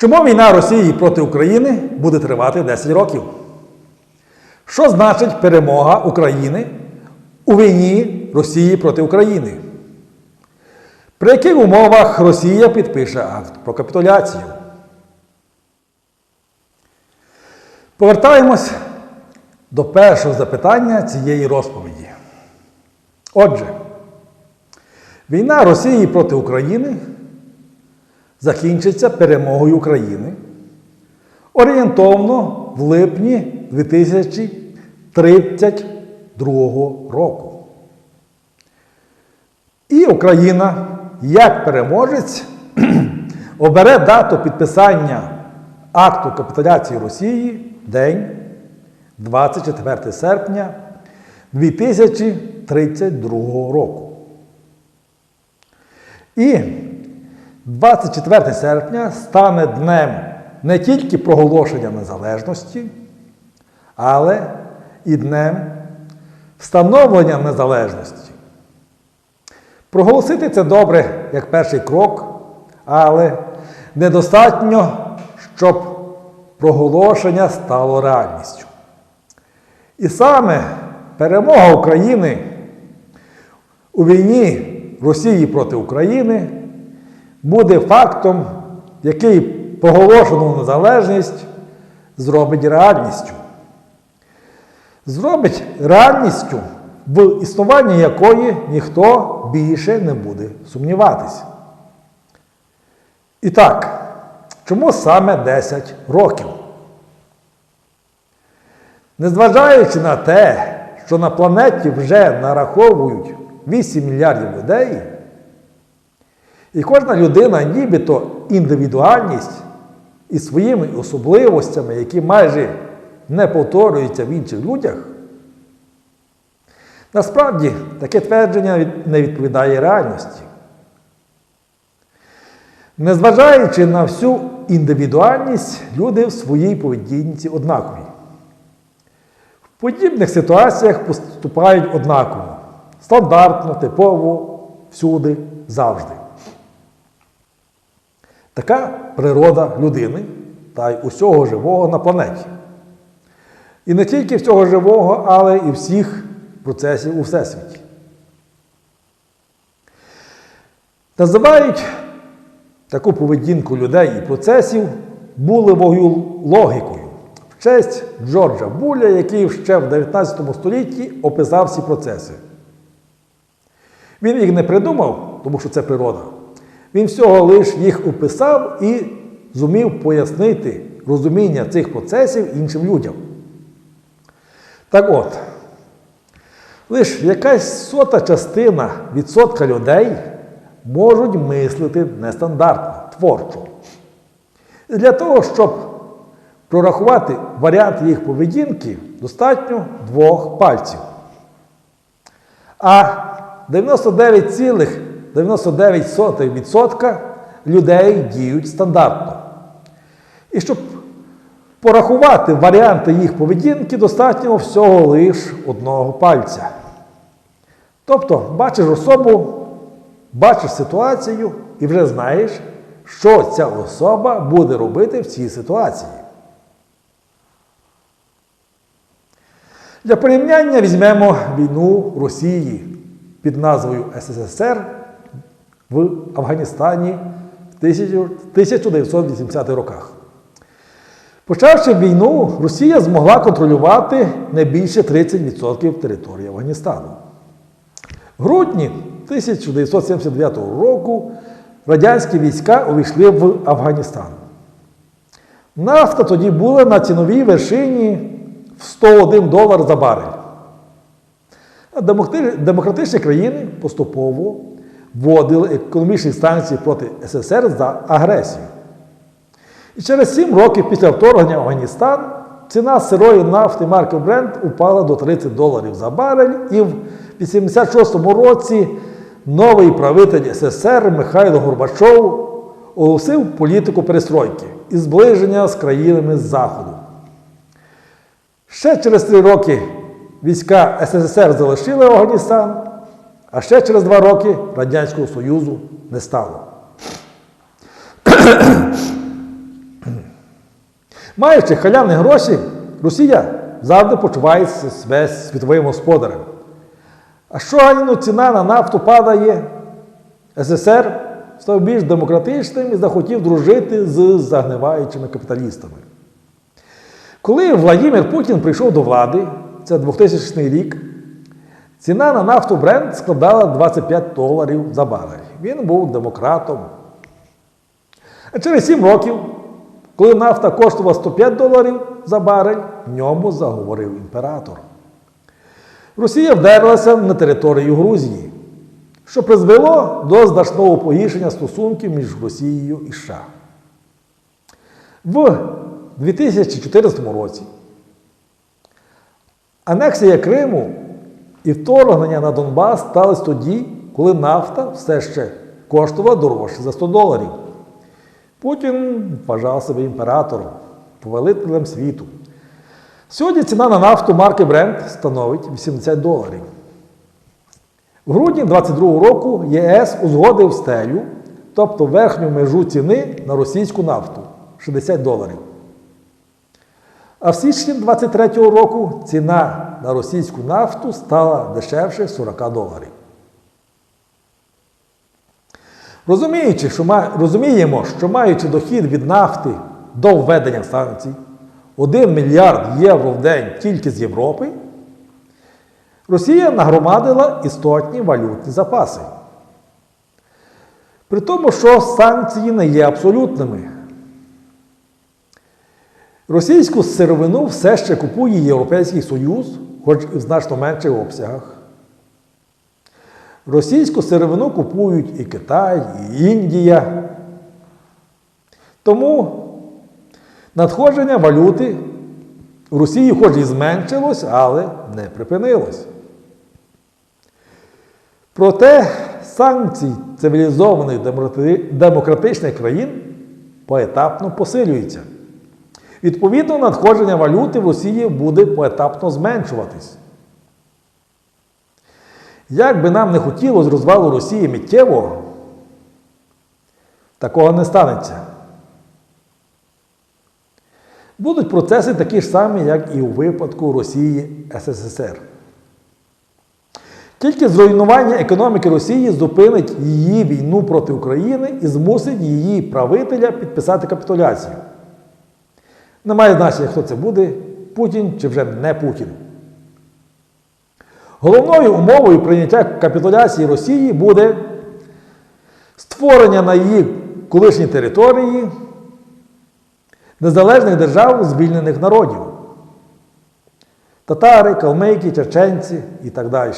Чому війна Росії проти України буде тривати 10 років? Що значить перемога України у війні Росії проти України? При яких умовах Росія підпише акт про капітуляцію? Повертаємось до першого запитання цієї розповіді. Отже, війна Росії проти України закінчиться перемогою України орієнтовно в липні 2032 року. І Україна, як переможець, обере дату підписання акту капітуляції Росії день 24 серпня 2032 року. І 24 серпня стане днем не тільки проголошення незалежності, але і днем встановлення незалежності. Проголосити це добре як перший крок, але недостатньо, щоб проголошення стало реальністю. І саме перемога України у війні Росії проти України буде фактом, який проголошену незалежність зробить реальністю. Зробить реальністю, в існуванні якої ніхто більше не буде сумніватися. І так, чому саме 10 років? Незважаючи на те, що на планеті вже нараховують 8 мільярдів людей, і кожна людина нібито індивідуальність із своїми особливостями, які майже не повторюються в інших людях, насправді таке твердження не відповідає реальності. Незважаючи на всю індивідуальність, люди в своїй поведінці однакові. В подібних ситуаціях поступають однаково, стандартно, типово, всюди, завжди. Така природа людини та й усього живого на планеті. І не тільки всього живого, але і всіх процесів у Всесвіті. Називають таку поведінку людей і процесів булевою логікою в честь Джорджа Буля, який ще в 19 столітті описав ці процеси. Він їх не придумав, тому що це природа. Він всього лиш їх описав і зумів пояснити розуміння цих процесів іншим людям. Так от, лише якась сота частина відсотка людей можуть мислити нестандартно, творчо. Для того, щоб прорахувати варіанти їх поведінки, достатньо двох пальців. А 99,99% людей діють стандартно. І щоб порахувати варіанти їх поведінки, достатньо всього лиш одного пальця. Тобто, бачиш особу, бачиш ситуацію і вже знаєш, що ця особа буде робити в цій ситуації. Для порівняння візьмемо війну Росії під назвою СССР в Афганістані в 1980 роках. Почавши війну, Росія змогла контролювати не більше 30% території Афганістану. В грудні 1979 року радянські війська увійшли в Афганістан. Нафта тоді була на ціновій вершині в 101 долар за барель. А демократичні- країни поступово вводили економічні санкції проти СССР за агресію. І через 7 років після вторгнення в Афганістан ціна сирої нафти марки Brent упала до 30 доларів за барель, і в 1986 році новий правитель СССР Михайло Горбачов оголосив політику перестройки і зближення з країнами Заходу. Ще через три роки війська СССР залишили Афганістан, а ще через два роки Радянського Союзу не стало. Маючи халявні гроші, Росія завжди почуває себе світовим господарем. А щойно ціна на нафту падає, СССР став більш демократичним і захотів дружити з загниваючими капіталістами. Коли Владимир Путін прийшов до влади, це 2000 рік, ціна на нафту Брент складала 25 доларів за барель. Він був демократом. А через 7 років, коли нафта коштувала 105 доларів за барель, в ньому заговорив імператор. Росія вдерлася на територію Грузії, що призвело до значного погіршення стосунків між Росією і США. В 2014 році анексія Криму і вторгнення на Донбас сталися тоді, коли нафта все ще коштувала дорожче за 100 доларів. Путін вважав себе імператором, повелителем світу. Сьогодні ціна на нафту марки Brent становить 80 доларів. В грудні 2022 року ЄС узгодив стелю, тобто верхню межу ціни на російську нафту 60 доларів. А в січні 2023 року ціна на російську нафту стала дешевше 40 доларів. Розуміючи, що розуміємо, що маючи дохід від нафти до введення санкцій 1 мільярд євро в день тільки з Європи, Росія нагромадила істотні валютні запаси. При тому, що санкції не є абсолютними. Російську сировину все ще купує Європейський Союз, хоч і в значно менших обсягах. Російську сировину купують і Китай, і Індія. Тому надходження валюти в Росії хоч і зменшилось, але не припинилось. Проте санкції цивілізованих демократичних країн поетапно посилюються. Відповідно, надходження валюти в Росії буде поетапно зменшуватись. Як би нам не хотілося розвалу Росії миттєво, такого не станеться. Будуть процеси такі ж самі, як і у випадку Росії СССР. Тільки зруйнування економіки Росії зупинить її війну проти України і змусить її правителя підписати капітуляцію. Немає значення, хто це буде, Путін чи вже не Путін. Головною умовою прийняття капітуляції Росії буде створення на її колишній території незалежних держав звільнених народів. Татари, калмики, чеченці і так далі.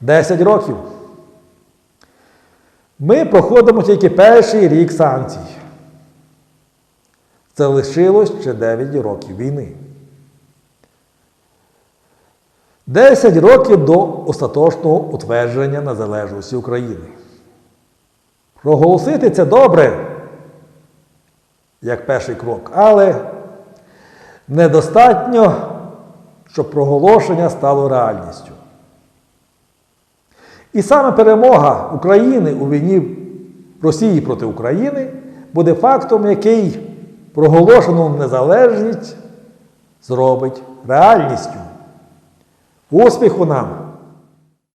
Десять років. Ми проходимо тільки перший рік санкцій. Це лишилось ще 9 років війни. 10 років до остаточного утвердження незалежності України. Проголосити це добре, як перший крок, але недостатньо, щоб проголошення стало реальністю. І саме перемога України у війні Росії проти України буде фактом, який проголошену незалежність зробить реальністю. Успіху нам!